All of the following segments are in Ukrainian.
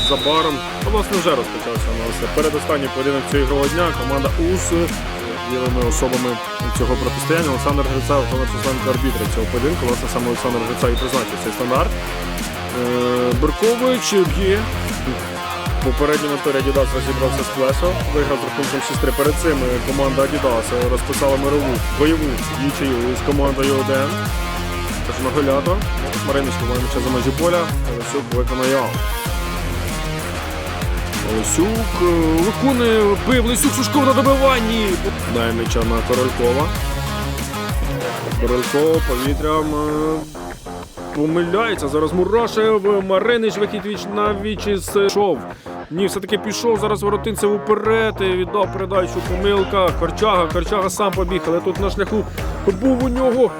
незабаром. Ну, власне, вже розпочався у нас передостанній поєдинок цього ігрового дня. Команда УС ділими особами цього протистояння. Олександр Грицай, Олександр Численко арбітри цього поєдинку. Власне, саме Олександр Грицай і призначив цей стандарт. Е, Беркович б'є. В попередньому турі Adidas розібрався з Плесо, виграв з рахунком 6-3. Перед цим е, команда Adidas розписала мирову бойову нічию з командою ОДН. Тож Нагулято. Має м'яча за межі поля. Олесюк виконає. Олесюк е, виконує бив Лисюк Сушков на добиванні. Дає м'яча на Королькова. Корольков повітрям е, помиляється. Зараз Мурашев. Маринич вихід віч на віч із. Ні, все-таки пішов. Зараз воротинцев уперед. Віддав передачу. Помилка. Корчага. Корчага сам побіг, але тут на шляху був у нього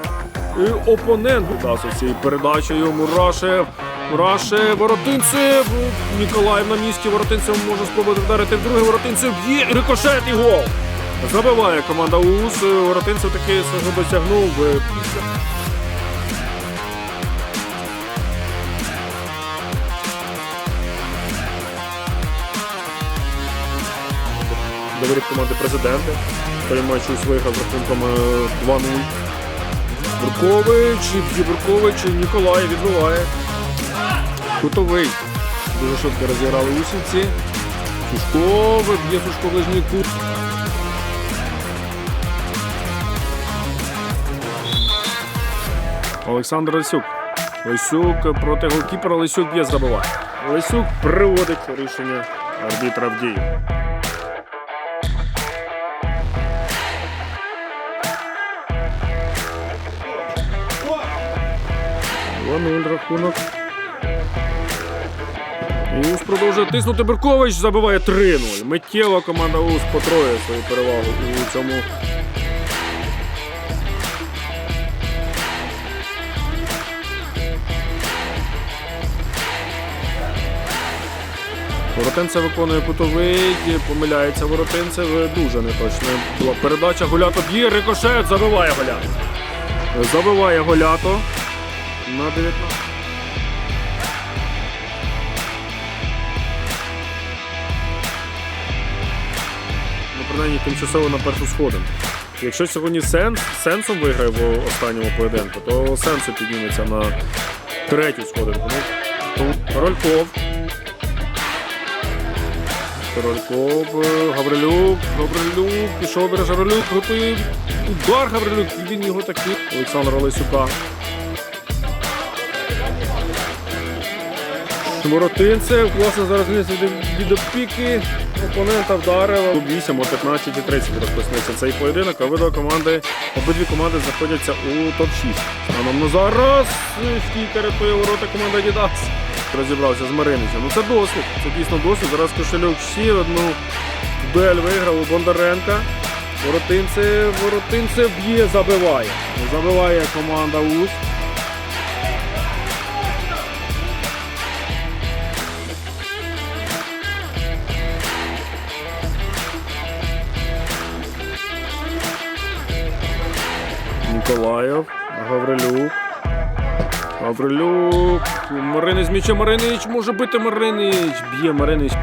і опонент. Дасть ось цією передачею. Мурашев. Мурашев. Воротинцев. Ніколаєв на місці. Воротинцев може спробувати вдарити в друге. Воротинцев б'є. Рикошет і гол. Забиває команда УС. Воротинцев таки досягнув. е, Говорить команди матч УС виграв з рахунком е, 2-0. Буркович, Буркович, Ніколай відбиває. Кутовий. Дуже швидко розіграли усівці. Сушков, б'є Сушков ближній кут. Олександр Лисюк. Лисюк проти голкіпера Лисюк б'є забиває. Лисюк приводить рішення арбітра в дію. 2-0 рахунок. УС продовжує тиснути Беркович, забиває 3-0. Миттєво команда УС потроє свою перевагу у цьому. Воротинцев виконує кутовий, помиляється Воротинцев. Дуже неточна була передача. Гулято б'є, рикошет, забиває Голято. Забиває Голято на 19. Принаймні, тимчасово на першу сходинку. Якщо сьогодні сенс, сенсом виграє в останньому поєдинку, то сенсу підніметься на третю сходинку. Ну, тут Корольков. Корольков, е, Гаврилюк, Гаврилюк, пішов бере Гаврилюк, готує удар Гаврилюк, він його такий. Олександра Лисюка. Воротинцев, власне, зараз він від опіки опонента вдарив. 8 о 15 і 30 розпочнеться цей поєдинок, а вида команди, обидві команди знаходяться у топ-6. Станом на зараз стійка рятує ворота команда Adidas. Розібрався з Мариничем. Ну це досвід, це дійсно досвід. Зараз кошельок ще одну дуель виграв у Бондаренка. Воротинцев, Воротинцев б'є, забиває. Забиває команда УС. Ніколаєв, Гаврилюк. Гаврилюк. Маринич м'яча Маринич може бити Маринич. Б'є Маринич.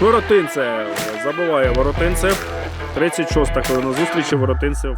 Воротинцев. Забиває Воротинцев. 36 хвилина зустрічі. Воротинцев.